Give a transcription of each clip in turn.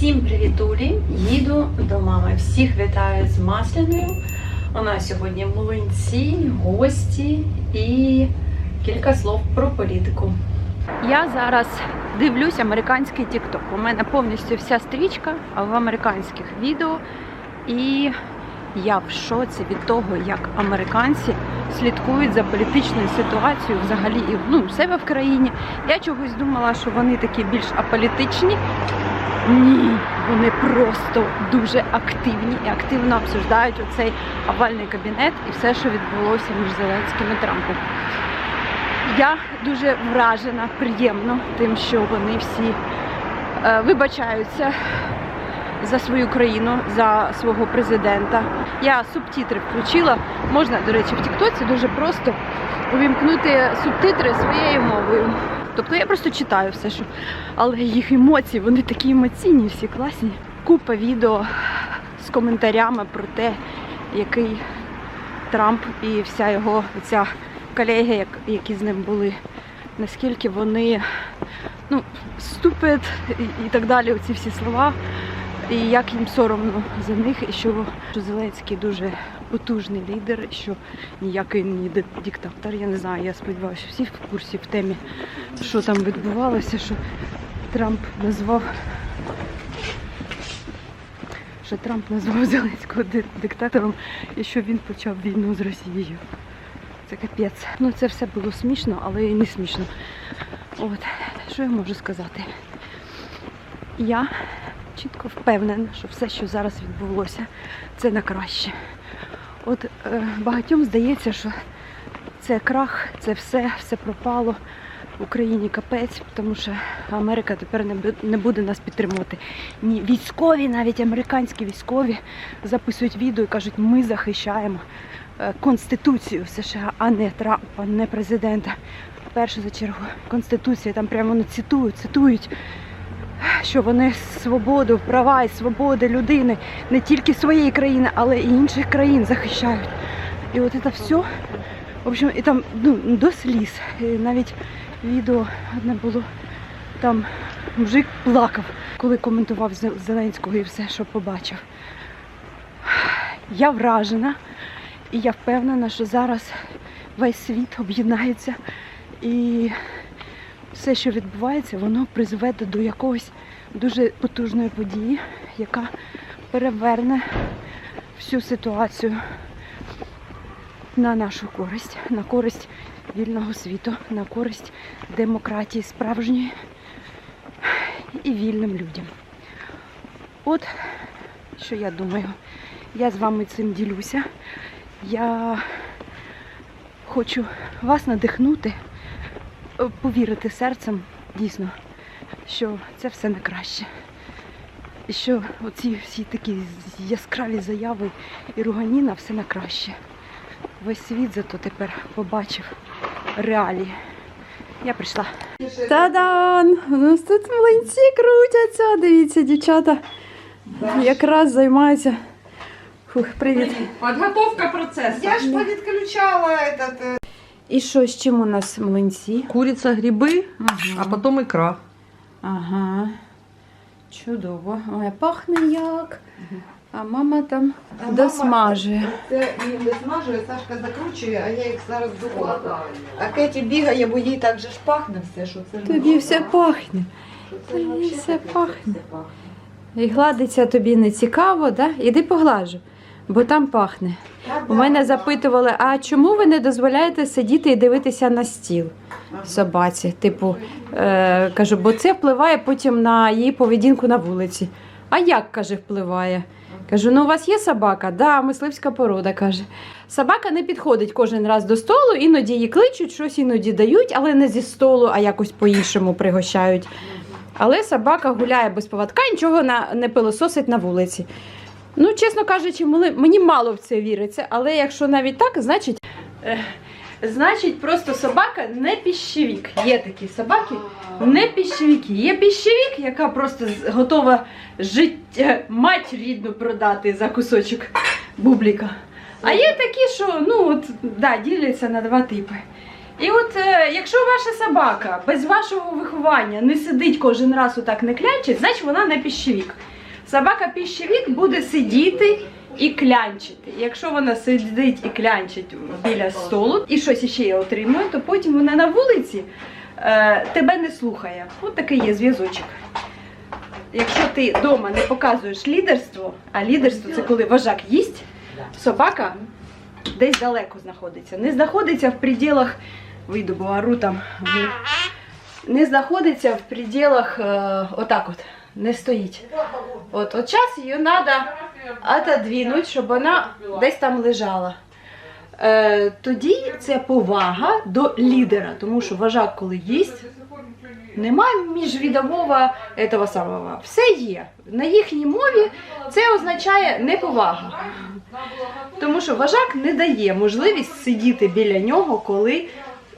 Всім привітулі! Їду до мами. Всіх вітаю з Масляною. У нас сьогодні млинці, гості і кілька слов про політику. Я зараз дивлюсь американський тікток. У мене повністю вся стрічка в американських відео. І я в шоці від того, як американці слідкують за політичною ситуацією взагалі і ну, в себе в країні. Я чогось думала, що вони такі більш аполітичні. Ні, вони просто дуже активні і активно обсуждають оцей овальний кабінет і все, що відбулося між Зеленським і Трампом. Я дуже вражена, приємно тим, що вони всі е, вибачаються за свою країну, за свого президента. Я субтитри включила. Можна, до речі, в Тіктоці дуже просто увімкнути субтитри своєю мовою. Тобто я просто читаю все, що. Але їх емоції, вони такі емоційні, всі класні. Купа відео з коментарями про те, який Трамп і вся його ця колеги, як- які з ним були, наскільки вони ну, ступид і, і так далі, оці всі слова. І як їм соромно за них, і що, Зеленський дуже потужний лідер, що ніякий не диктатор. Я не знаю, я сподіваюся, що всі в курсі в темі, що там відбувалося, що Трамп назвав. Що Трамп назвав Зеленського диктатором і що він почав війну з Росією. Це капець. Ну це все було смішно, але і не смішно. От, що я можу сказати? Я чітко впевнена, що все, що зараз відбулося, це на краще. От е, багатьом здається, що це крах, це все, все пропало. В Україні капець, тому що Америка тепер не буде нас підтримувати. Ні, військові, навіть американські військові записують відео і кажуть, ми захищаємо е, Конституцію США, а не Трампа, не президента. Перше за чергу Конституція, там прямо ну, цитують, цитують що вони свободу, права і свободи людини не тільки своєї країни, але і інших країн захищають. І от це все, в общем, і там ну, до сліз. І навіть відео одне було, там мужик плакав, коли коментував Зеленського і все, що побачив. Я вражена, і я впевнена, що зараз весь світ об'єднається і все, що відбувається, воно призведе до якогось дуже потужної події, яка переверне всю ситуацію на нашу користь, на користь вільного світу, на користь демократії справжньої і вільним людям. От що я думаю. Я з вами цим ділюся. Я хочу вас надихнути повірити серцем дійсно, що це все на краще. І що оці всі такі яскраві заяви і руганіна все на краще. Весь світ зато тепер побачив реалії. Я прийшла. Та-дан! У нас тут млинці крутяться. Дивіться, дівчата якраз займаються. Фух, привіт. Подготовка процесса. Я ж повідключала этот. І що, з чим у нас млинці? Курица, грибы, а Ага. потом икра. Ага. Чудово. Ой, пахне як. А мама там А мама- Це їх досмажує, Сашка закручує, а я їх зараз духовку. А Кеті бігає, бо їй так же ж пахне все, що це Тобі все пахне. тобі все пахне. все пахне. І гладиться тобі не цікаво, да? Іди поглажу, бо там пахне. У мене запитували, а чому ви не дозволяєте сидіти і дивитися на стіл собаці? Типу, е, кажу, бо це впливає потім на її поведінку на вулиці. А як, каже, впливає? Кажу, ну у вас є собака? Да, мисливська порода, каже. Собака не підходить кожен раз до столу, іноді її кличуть, щось іноді дають, але не зі столу, а якось по-іншому пригощають. Але собака гуляє без поводка, нічого не пилососить на вулиці. Ну, чесно кажучи, мені мало в це віриться, але якщо навіть так, значить. е, Значить, просто собака не піщевік. Є такі собаки, не піщевіки. Є піщевік, яка просто готова життя, мать рідну продати за кусочок бубліка. А є такі, що ну от, да, діляться на два типи. І от е, якщо ваша собака без вашого виховання не сидить кожен раз отак не клянчить, значить вона не піщевік. Собака піщевік буде сидіти і клянчити. Якщо вона сидить і клянчить біля столу і щось іще її отримує, то потім вона на вулиці е, тебе не слухає. От такий є зв'язочок. Якщо ти вдома не показуєш лідерство, а лідерство це коли вожак їсть, собака десь далеко знаходиться. Не знаходиться в пределах, вийду, бо ору там. Не знаходиться в пределах е, отак от, не стоїть. От, от час її треба отодвинути, щоб вона десь там лежала. Е, тоді це повага до лідера, тому що вожак, коли їсть, немає міжвідомого этого самого. Все є. На їхній мові це означає неповага. Тому що вожак не дає можливість сидіти біля нього, коли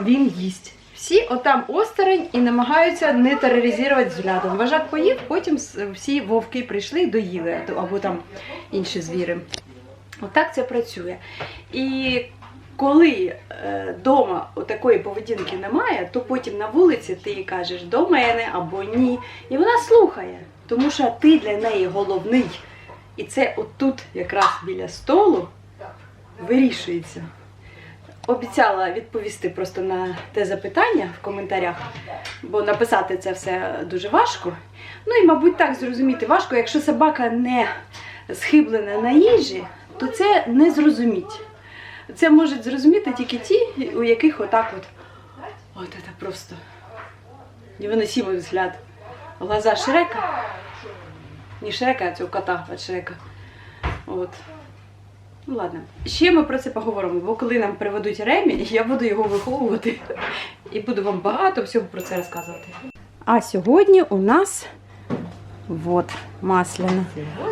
він їсть. Всі отам осторонь і намагаються не тероризувати взглядом. Вожак поїв, потім всі вовки прийшли і доїли, або там інші звіри. Отак це працює. І коли е, такої поведінки немає, то потім на вулиці ти їй кажеш до мене або ні. І вона слухає, тому що ти для неї головний. І це отут, якраз біля столу, вирішується. Обіцяла відповісти просто на те запитання в коментарях, бо написати це все дуже важко. Ну і, мабуть, так зрозуміти важко, якщо собака не схиблена на їжі, то це не зрозуміть. Це можуть зрозуміти тільки ті, у яких отак от. От це просто невиносимий взгляд. Глаза Шрека. Не Шрека, а цього кота від Шрека. От. Ну ладно. Ще ми про це поговоримо, бо коли нам приведуть Ремі, я буду його виховувати і буду вам багато всього про це розказувати. А сьогодні у нас вот масляна.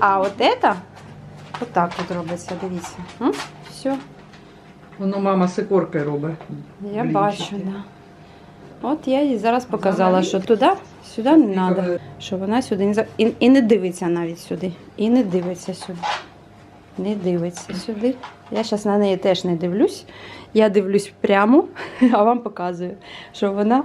А от це отак от робиться, дивіться. М? Все. Воно мама сикоркою робить. Я Блінчики. бачу, да. От я їй зараз показала, що туди, сюди не треба. Що вона сюди не і, і не дивиться навіть сюди. І не дивиться сюди. Не дивиться сюди. Я зараз на неї теж не дивлюсь. Я дивлюсь прямо, а вам показую, що вона.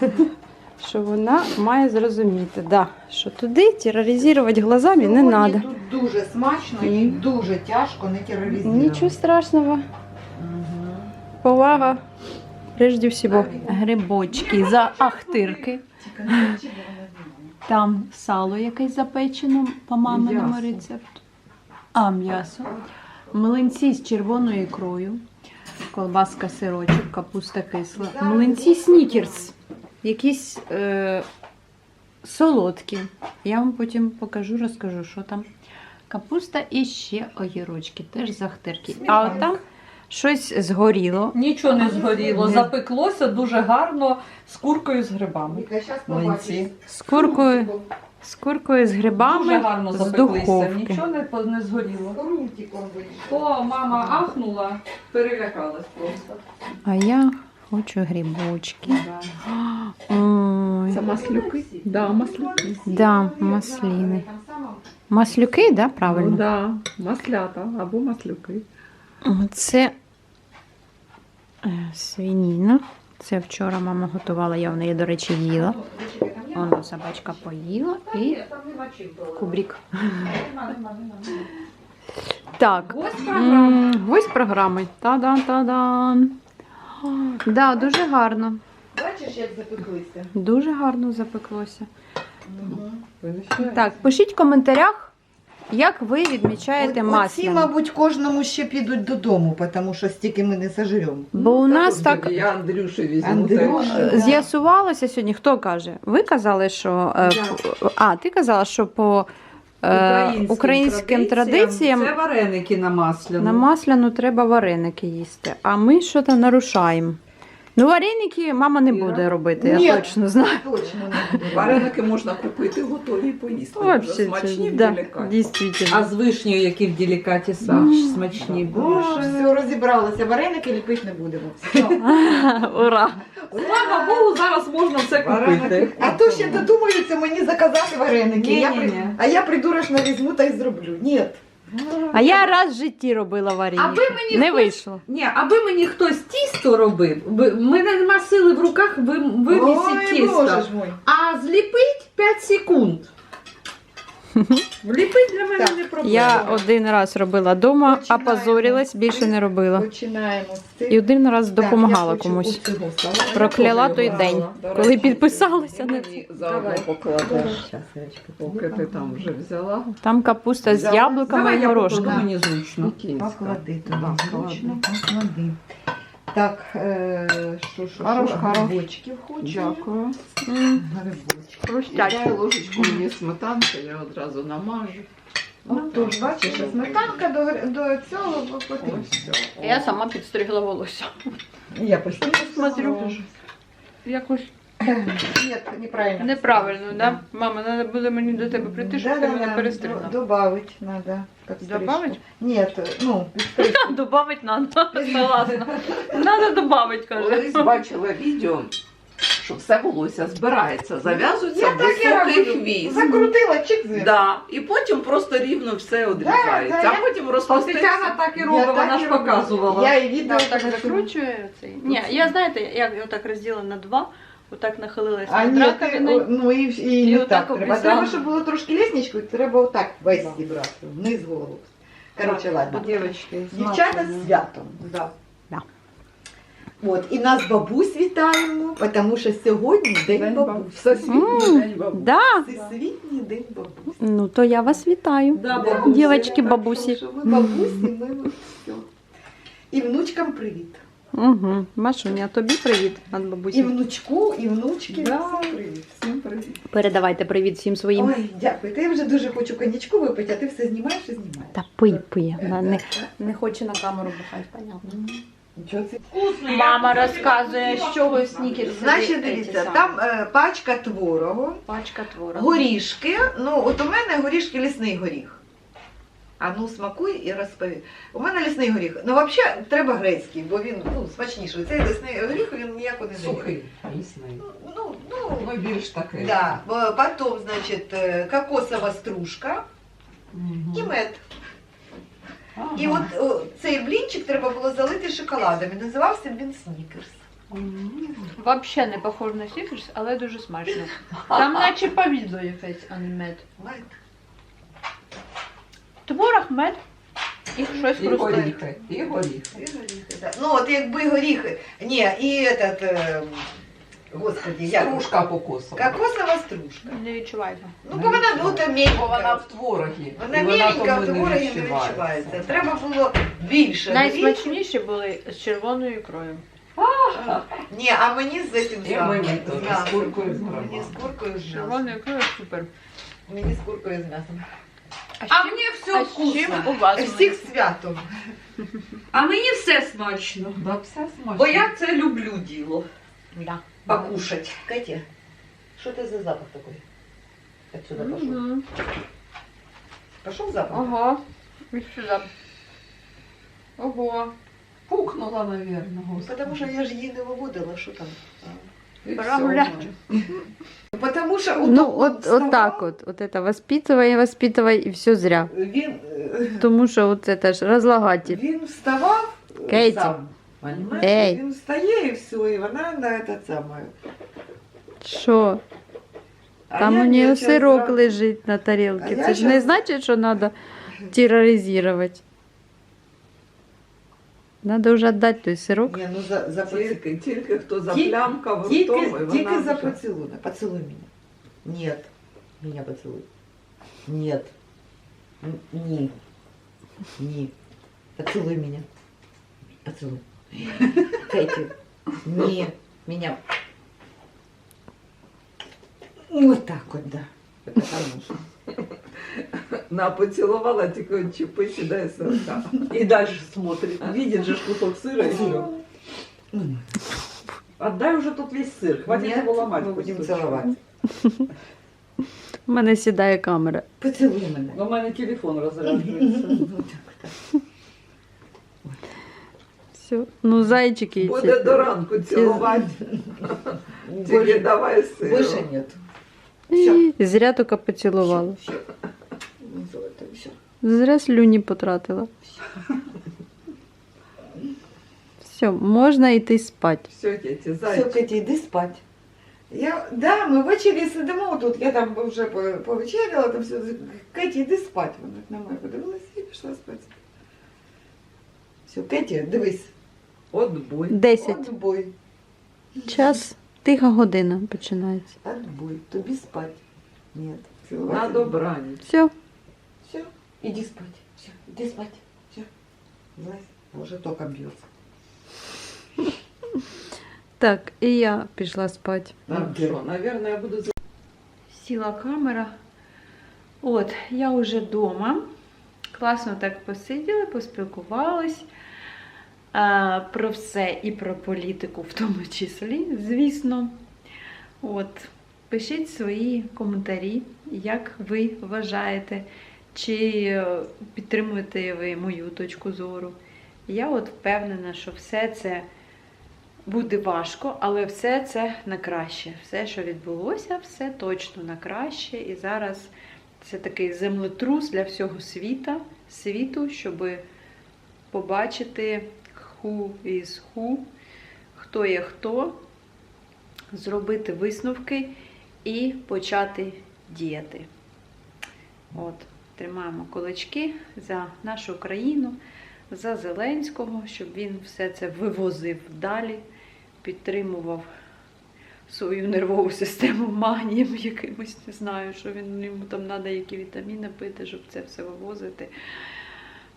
Що вона має зрозуміти, да, що туди тероризувати глазами не треба. Тут дуже смачно і дуже тяжко не тероризувати. Нічого страшного. Повага, прежде всего. Грибочки за ахтирки. Там сало якесь запечено по маминому М'ясо. рецепту. А, м'ясо. Млинці з червоною ікрою. Колбаска сирочок, капуста кисла. Млинці снікерс. Якісь е, солодкі. Я вам потім покажу, розкажу, що там. Капуста і ще огірочки, теж з ахтирки. А от там щось згоріло. Нічого не згоріло, Ні. запеклося дуже гарно з куркою з грибами. Віка, Млинці. З куркою, з куркою, з грибами, Дуже гарно з запеклися, духовки. нічого не, по- не згоріло. То мама ахнула, перелякалась просто. А я хочу грибочки. Ой. Це маслюки? Да, маслюки. Да, масліни. Маслюки, да, Ну, правильно? да, маслята або маслюки. Це е, свиніна. Це вчора мама готувала, я в неї, до речі, їла. Воно собачка поїла і кубрік. Так, Ось програма. м, ось програми. Та-дан, та-дан. Да, дуже гарно. Бачиш, як запеклися? Дуже гарно запеклося. Так, пишіть в коментарях, як ви відмічаєте Оці, масляну. мабуть, кожному ще підуть додому, тому що стільки ми не сожремо. Бо у нас так Я Андрюші візьму. Андрюша. теж. Да. з'ясувалося сьогодні. Хто каже? Ви казали, що е, п- а ти казала, що по е, українським традиціям Це вареники на масляну. на масляну треба вареники їсти. А ми що то нарушаємо. Ну, вареники мама не буде робити, я Ні. точно знаю. Точно не буде. Вареники можна купити готові і поїсти. Дуже Вообще, смачні в да, делікаті. дійсно. А з вишнею, які в делікаті М. са- смачні. Боже. Все, розібралися. Вареники ліпити не будемо. Все. Ура! Слава Богу, зараз можна все купити. А то ще додумаються мені заказати вареники. Я при- Ні-ні-ні. А я придурочно візьму та й зроблю. Ні. А я раз в житті робила варіння. Аби мені Не хтось- вийшло. Ні, аби мені хтось тісто робив, в мене нема сили в руках ви- вимісити Ой, тісто. боже ж мой. А зліпить 5 секунд. Вліпить для мене Так, не проблема. Я один раз робила вдома, а Починаємо. позорилась, більше не робила. Починаємо з цих. І один раз Так, допомагала я хочу комусь. цього салату. Прокляла той день, коли підписалася. Ти Не... мені заодно Давай. покладеш, Щас, Ірочка, поки ти там вже взяла. Там капуста з Взяла. яблуками Давай і я горошком. мені зручно. Поклади туди, Так, зручно, поклади. Так, е, що, ж, Хорош, грибочків хочу. Дякую. Грибочки. Ложечку мені сметанки, я одразу намажу. От бачиш, сметанка до, до цього потрібна. Я сама підстригла волосся. Я постійно смотрю. Якось Ні, неправильно. неправильно, да? Мама, треба буде мені до тебе прийти, щоб ти мене перестригла. Добавить надо. как Добавить? Нет, ну, підстрижку. Добавить надо, согласна. Надо добавить, каже. Колись бачила відео, що все волосся збирається, зав'язується Я в так і високий роблю. хвіст. Закрутила, чик звідси. Да. І потім просто рівно все одрізається, да, а потім Тетяна так і Я робить, так вона і ж роблю. показувала. Я і відео Так, так покажу. закручує цей. Ні, я знаєте, я його так розділила на два, отак нахилилась А над ні, ти, о, ну і, і, І не отак так треба. обрізала. Треба, щоб було трошки лісничку, треба отак весь зібрати, вниз голову. Коротше, ладно. Дівчатки, Дівчата з святом. Да. От, і нас бабусь вітаємо, тому що сьогодні день, День бабусь. бабусь. Всесвітній день бабусь. Да. Всесвітній день бабусь. Ну то я вас вітаю. Да, Да, бабуся. Дівочки, так бабусі. що Ви бабусі, ми все. І внучкам привіт. Угу. Машуня, тобі привіт від І внучку, і внучки. Да. Всім привіт. Всім привіт. Передавайте привіт всім своїм. Ой, дякую. Та я вже дуже хочу коньячку випити, а ти все знімаєш і знімаєш. Та пий, пий. Вона не, не хоче на камеру бухати, понятно. Нічого це. Мама розказує, з чого снікерси. Значить, дивіться, там е, пачка творогу, пачка творога. горішки. Ну, от у мене горішки лісний горіх. А ну смакуй і розповій. У мене лісний горіх. Ну, взагалі, треба грецький, бо він ну, смачніший. Цей лісний горіх він ніяко не. Сухий. Лісний. Ну, ну, Ну, більш такий. да. Потім, значить, е, кокосова стружка Мгм. і мед. Ага. І от о, цей блінчик треба було залити шоколадом. І називався він снікерс. Взагалі не похож на снікерс, але дуже смачно. Там наче повідло якесь, а не мед. Мед. Творог, мед і щось І хрустить. горіхи, і горіхи. І горіхи, да. Ну, от якби горіхи. Ні, і этот, е, господи, як? Стружка покосова. Кокосова стружка. Не відчувається. Ну, бо вона ну, там Бо вона міленька. в творогі. Вона міленька, в тому творогі не відчувається. Треба було більше. горіхів. Найсмачніші були з червоною ікрою. Ні, а мені з цим І мені з теж, з куркою, з Мені з куркою з З м'ясом. червоною ікрою супер. Мені з куркою з м'ясом. А мені все а вкусно. Всіх святом. А мені все смачно. Да, все смачно. Бо я це люблю діло. Да. Покушать. Катя, що це за запах такий? Отсюда пошел. Мгм. Пошел запах? Ого. І сюди. Ого. Пукнула, наверное, господи. Потому що я ж її не виводила, що там. І Пора все. гуляти. Потому що Ну, от, от так от. От это воспитывай, воспитывай, і все зря. Він, е, Тому що от це ж розлагатель. він вставав е, Кейті. сам. Понимаєш? Ей. Він встає і все, і вона на це саме. Що? А Там я у нее нічого сирок зразу- лежить на А тарілці. я Це ж не щас- значить, що треба тероризувати. Надо вже віддати той сирок. Ні, ну за, за поцілуй. Тільки, тільки хто Тільки- заплямкав ртом, і Тільки, вона тільки за вже- поцілуй. Поцілуй мене. Нет. Меня поцелуй. Нет. Н- Ні. Ні. Поцелуй меня. Поцелуй. Кэти. Не. Меня. Вот так вот, да. Это хорошо. На, поцілувала, тільки відчепи, сідай сирка. І далі смотрить. Видит же ж кусок сира і все. Ну, Отдай уже тут весь сир. Хватит Нет, его ломать. мы будем кусочек. целовать. У мене сідає камера. Поцелуй мене. Но у мене телефон розряджується. Вот так вот. Все. Ну, зайчики. Буде ці- до ранку цілувати. Тільки Больше, давай сиру. больше нет. І Зря тільки поцілувала. Все. Ну, золото, все. Зря слюні потратила. Все, можна йти спати. Все, діти, Все, зайчик. Кеті, йди спать. Я, да, ми ввечері сидимо тут, я там вже по- повечеряла, там все. Кеті, йди спать. Вона на мене подивилася і пішла спати. Все, Кеті, дивись. Отбой. Десять. Отбой. Час, тиха година починається. Отбой. Тобі спать. Ні. На добраніч. Все. Все, иди спать. Все, иди спать. Все. Злазь. Уже только бьется. Так, і я пішла спати. Так що, наверное, я буду Сіла камера. От, я вже вдома. Класно так посиділи, поспілкувались. Про все і про політику в тому числі, звісно. От, пишіть свої коментарі, як ви вважаєте, чи е, підтримуєте ви мою точку зору. Я от впевнена, що все це буде важко, але все це на краще. Все, що відбулося, все точно на краще. І зараз це такий землетрус для всього світа, світу, щоб побачити who is who, хто є хто, зробити висновки і почати діяти. От, тримаємо кулачки за нашу країну, за Зеленського, щоб він все це вивозив далі, підтримував свою нервову систему магнієм якимось, не знаю, що він йому там треба які вітаміни пити, щоб це все вивозити.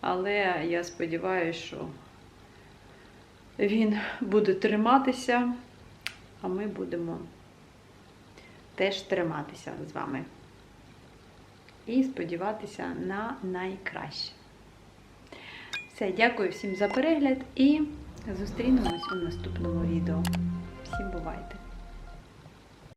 Але я сподіваюся, що він буде триматися, а ми будемо теж триматися з вами. І сподіватися на найкраще. Все, дякую всім за перегляд і зустрінемось у наступному відео. Всім бувайте!